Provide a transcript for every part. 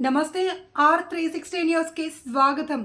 నమస్తే are three sixty న్యూస్కి స్వాగతం.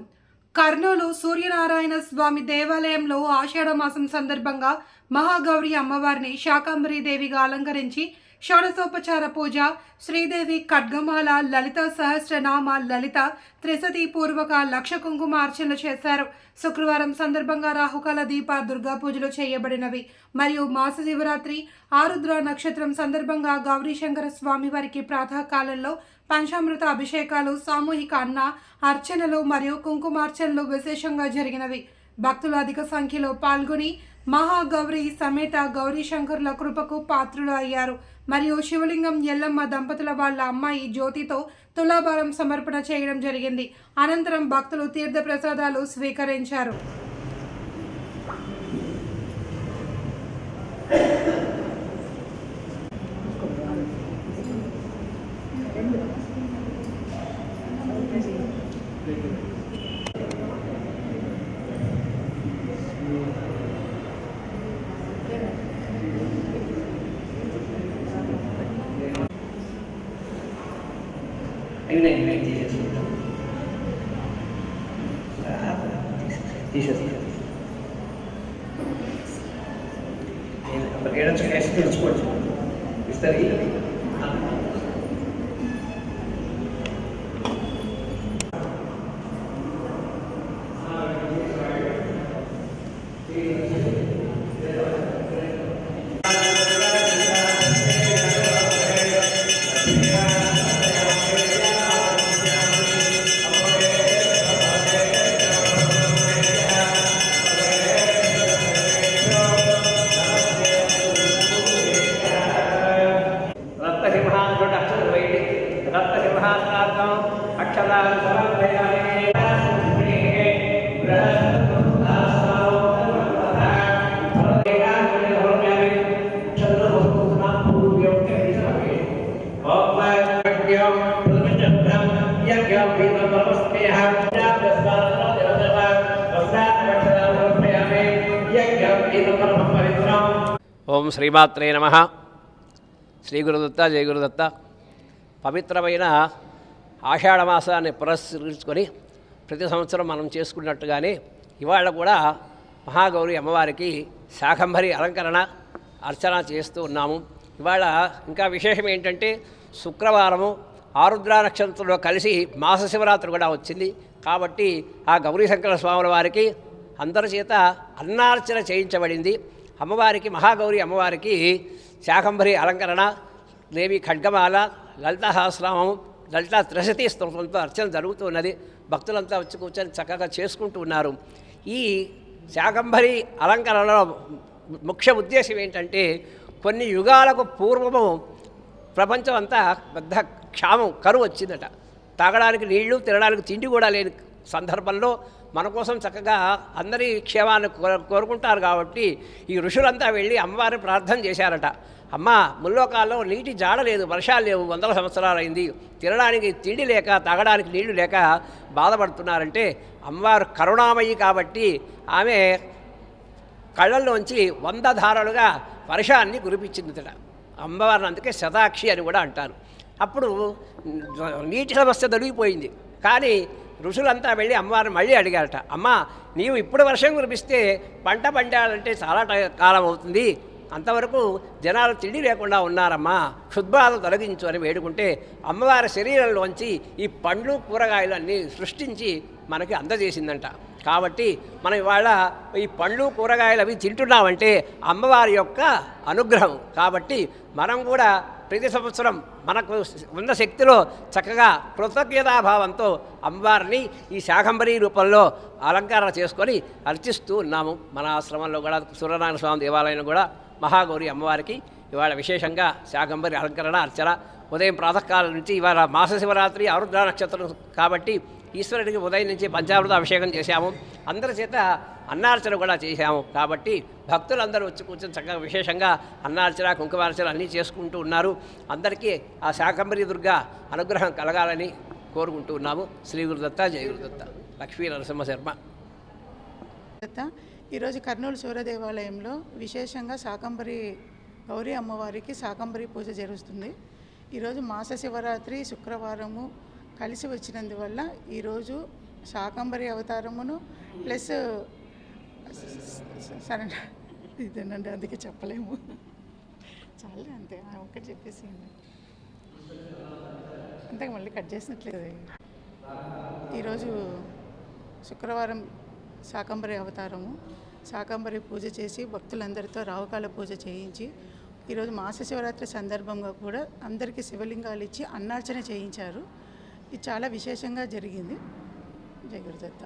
కర్నూలు సూర్యనారాయణ స్వామి దేవాలయంలో ఆషాఢ మాసం సందర్భంగా మహాగౌరి అమ్మవారిని శాకాంబరి దేవిగా అలంకరించి షోడశోపచార పూజ శ్రీదేవి ఖడ్గమాల లలిత సహస్రనామ లలిత త్రిసతి పూర్వక లక్ష కుంకుమార్చనలు చేశారు. శుక్రవారం సందర్భంగా రాహుకాల దీప దుర్గా పూజలు చేయబడినవి. మరియు మాస శివరాత్రి ఆరుద్ర నక్షత్రం సందర్భంగా గౌరీశంకర స్వామి వారికి ప్రాతకాలంలో పంచామృత అభిషేకాలు సామూహిక అన్న అర్చనలు మరియు కుంకుమార్చనలు విశేషంగా జరిగినవి. భక్తులు అధిక సంఖ్యలో పాల్గొని మహాగౌరి సమేత గౌరీశంకర్ల కృపకు పాత్రులు అయ్యారు. మరియు శివలింగం ఎల్లమ్మ దంపతుల వాళ్ళ అమ్మాయి జ్యోతితో తులాభారం సమర్పణ చేయడం జరిగింది. అనంతరం భక్తులు తీర్థ ప్రసాదాలు స్వీకరించారు. Exactly like Jesus would have. What happened? Jesus would have. In American experience, what is the real? రక్తసింహాసనార్థం అక్షరాలు సమర్పయామి ఓం శ్రీమాత్రే నమ శ్రీ గురుదత్త జయ గురుదత్త పవిత్రమైన ఆషాఢమాసాన్ని పురస్కరించుకొని ప్రతి సంవత్సరం మనం చేసుకున్నట్టుగానే ఇవాళ కూడా మహాగౌరి అమ్మవారికి శాకంభరి అలంకరణ అర్చన చేస్తూ ఉన్నాము. ఇవాళ ఇంకా విశేషం ఏంటంటే శుక్రవారము ఆరుద్ర నక్షత్రంలో కలిసి మాస శివరాత్రి కూడా వచ్చింది. కాబట్టి ఆ గౌరీ శంకర స్వాముల వారికి అందరి చేత అన్నార్చన చేయించబడింది. అమ్మవారికి మహాగౌరి అమ్మవారికి శాకంభరి అలంకరణ దేవి ఖడ్గమాల లలిత సహస్రామం లలిత త్రిశతి స్తోత్రంతో అర్చన జరుగుతున్నది భక్తులంతా వచ్చి కూర్చొని చక్కగా చేసుకుంటూ ఉన్నారు. ఈ శాకంభరి అలంకరణలో ముఖ్య ఉద్దేశం ఏంటంటే కొన్ని యుగాలకు పూర్వము ప్రపంచం అంతా పెద్ద క్షామం కరువు వచ్చిందట. తాగడానికి నీళ్ళు తినడానికి తిండి కూడా లేని సందర్భంలో మన కోసం చక్కగా అందరి క్షేమాన్ని కోరు- కోరుకుంటారు కాబట్టి ఈ ఋషులంతా వెళ్ళి అమ్మవారిని ప్రార్థన చేశారట. అమ్మ ముల్లోకాల్లో నీటి జాడ లేదు వర్షాలు లేవు వందల సంవత్సరాలు అయింది తినడానికి తిండి లేక తాగడానికి నీళ్ళు లేక బాధపడుతున్నారంటే అమ్మవారు కరుణామయ్యి కాబట్టి ఆమె కళ్ళల్లోంచి వంద ధారలుగా వర్షాన్ని కురిపించిందిట. అమ్మవారిని అందుకే శతాక్షి అని కూడా అంటారు. అప్పుడు నీటి సమస్య తొలగిపోయింది. కానీ ఋషులంతా వెళ్ళి అమ్మవారిని మళ్ళీ అడిగారట అమ్మ నీవు ఇప్పుడు వర్షం కురిపిస్తే పంట పండాలంటే చాలా కాలం అవుతుంది. అంతవరకు జనాలు తిండి లేకుండా ఉన్నారమ్మా. క్షుద్బాధ తొలగించు అని వేడుకుంటే అమ్మవారి శరీరంలోంచి ఈ పండ్లు కూరగాయలు అన్నీ సృష్టించి మనకి అందజేసిందంట. కాబట్టి మనం ఇవాళ ఈ పండ్లు కూరగాయలు అవి తింటున్నామంటే అమ్మవారి యొక్క అనుగ్రహం. కాబట్టి మనం కూడా ప్రతి సంవత్సరం మనకు ఉన్న శక్తిలో చక్కగా కృతజ్ఞతాభావంతో అమ్మవారిని ఈ శాకంబరి రూపంలో అలంకరణ చేసుకొని అర్చిస్తూ ఉన్నాము. మన ఆశ్రమంలో కూడా సూర్యనారాయణ స్వామి దేవాలయంలో కూడా మహాగౌరి అమ్మవారికి ఇవాళ విశేషంగా శాకంబరి అలంకరణ అర్చన ఉదయం ప్రాతకాలం నుంచి ఇవాళ మాస శివరాత్రి ఆరుద్ర నక్షత్రం కాబట్టి ఈశ్వరుడికి ఉదయం నుంచి పంచామృత అభిషేకం చేశాము. అందరి చేత అన్నార్చన కూడా చేశాము. కాబట్టి భక్తులందరూ వచ్చి కూర్చొని చక్కగా విశేషంగా అన్నార్చన కుంకుమార్చన అన్నీ చేసుకుంటూ ఉన్నారు. అందరికీ ఆ శాకంబరి దుర్గా అనుగ్రహం కలగాలని కోరుకుంటూ ఉన్నాము. శ్రీ గురుదత్త జయ గురుదత్త. లక్ష్మీ నరసింహ శర్మ. దత్త ఈరోజు కర్నూలు సూర్య దేవాలయంలో విశేషంగా శాకంబరి గౌరీ అమ్మవారికి శాకంబరి పూజ జరుగుతుంది. ఈరోజు మాస శివరాత్రి శుక్రవారము కలిసి వచ్చినందువల్ల ఈరోజు శాకంబరి అవతారమును ప్లస్ సరే ఇదేనండి అందుకే చెప్పలేము. చాలే అంతే ఒక్కటి చెప్పేసి అంతకు మళ్ళీ కట్ చేసినట్లేదు. ఈరోజు శుక్రవారం శాకంబరి అవతారము. శాకంబరి పూజ చేసి భక్తులందరితో రావుకాల పూజ చేయించి ఈరోజు మాస శివరాత్రి సందర్భంగా కూడా అందరికీ శివలింగాలు ఇచ్చి అన్నార్చన చేయించారు. ఇది చాలా విశేషంగా జరిగింది. జయగురుదత్త